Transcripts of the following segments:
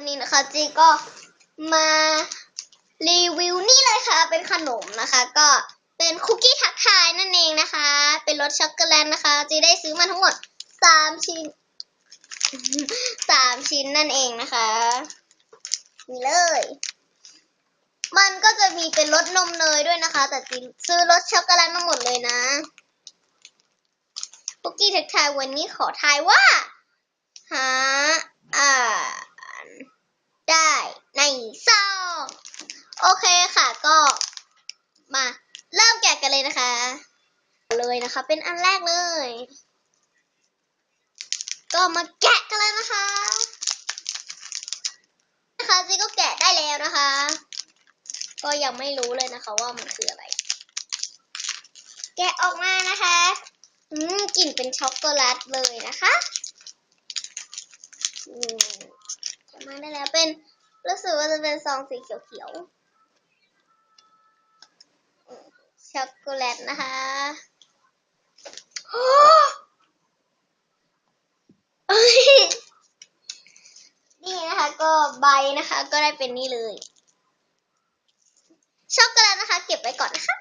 วันนี้นะคะจีก็มารีวิวนี่เลยค่ะ เป็นขนมนะคะ ก็เป็นคุกกี้ทักทายนั่นเองนะคะ เป็นรสช็อกโกแลตนะคะจีได้ซื้อมาทั้งหมดสามชิ้นสามชิ้นนั่นเองนะคะนี่เลย มันก็จะมีเป็นรสนมเนยด้วยนะคะ แต่จีซื้อรสช็อกโกแลตมาหมดเลยนะคุกกี้ทักทายวันนี้ขอทายว่า หาอ่านได้ในซอง โอเคค่ะก็มาเริ่มแกะกันเลยนะคะ เลยนะคะ เป็นอันแรกเลย ก็มาแกะกันเลยนะคะนะคะจีก็แกะได้แล้วนะคะ ก็ยังไม่รู้เลยนะคะ ว่ามันคืออะไร แกะออกมานะคะอืมกลิ่นเป็นช็อกโกแลตเลยนะคะอืมมาได้แล้วเป็นรู้สึกว่าจะเป็นซองสีเขียวๆอืม ช็อกโกแลตนะคะเอ้ยนี่นะคะก็ใบนะคะ ก็ได้เป็นนี่เลย ช็อกโกแลตนะคะ เก็บไว้ก่อนนะคะ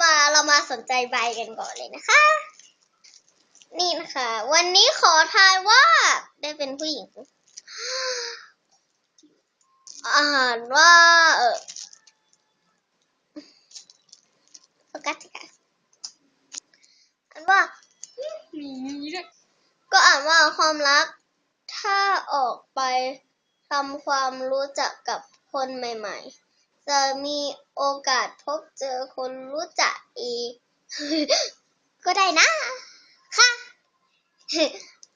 มาเรามาสนใจใบกันก่อนเลยนะคะ นี่นะคะ วันนี้ขอทายว่าได้เป็นผู้หญิง อ่านว่าเออโฟกัสสิค่ะอ่านว่าก็อ่านว่าความรัก ถ้าออกไปทำความรู้จักกับคนใหม่ ๆ จะมีโอกาสพบเจอคนรู้จักอีก ก็ได้นะ ค่ะ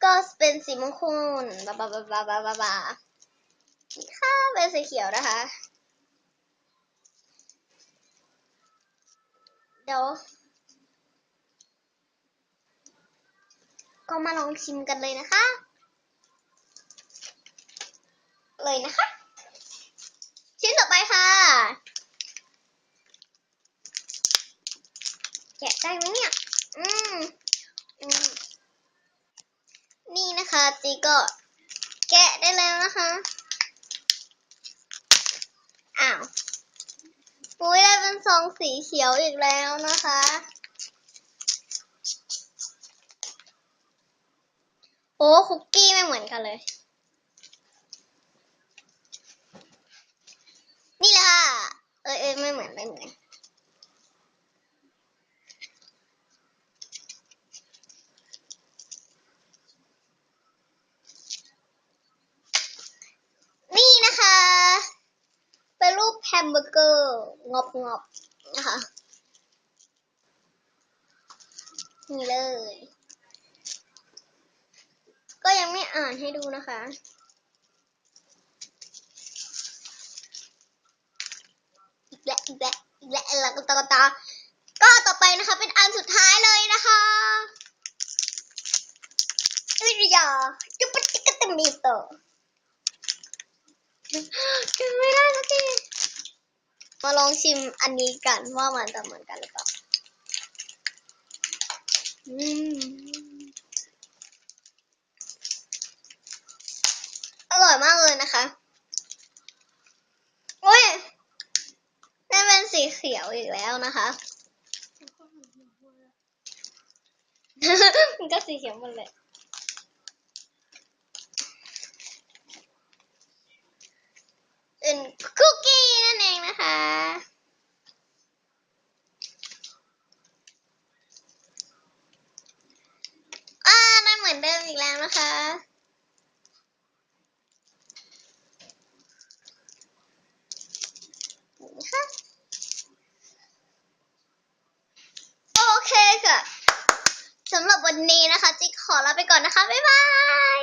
ก็เป็นสีมงคลบาบาบาบาบาบาบา เป็นสีเขียวนะคะ เดี๋ยว ก็มาลองชิมกันเลยนะคะ เลยนะคะ ชิ้นต่อไปค่ะ แกะได้ไหมเนี่ย อืมอืมนี่นะคะจีก็แกะได้แล้วนะคะ อ้าวปุ้ยได้เป็น ซองสีเขียวอีกแล้วนะคะ โอ้คุกกี้ไม่เหมือนกันเลย นี่แหละค่ะ เอ้ยเอ้ยไม่เหมือนไม่เหมือน นี่นะคะ เป็นรูปแฮ มเบอร์เกอร์งอบงอบนะคะนี่เลย ก็ยังไม่อ่านให้ดูนะคะ อีกแล้วอีกแล้วอีกแล้วแล้วก็ตากตา ก็ต่อไปนะคะ เป็นอันสุดท้ายเลยนะคะวิริยาจุปจิกตมิโตกินไม่ได้สักที มาลองชิมอันนี้กันว่ามันจะเหมือนกันหรือเปล่าอืมอร่อยมากเลยนะคะโอ้ยได้เป็นสีเขียวอีกแล้วนะคะ มันก็สีเขียวหมดเลย เป็นคุกกี้นั่นเองนะคะ อ่าได้เหมือนเดิมอีกแล้ว นะคะ นี่ค่ะ โอเคค่ะ สำหรับวันนี้นะคะ จิ๊กขอลาไปก่อนนะคะ บ๊ายบาย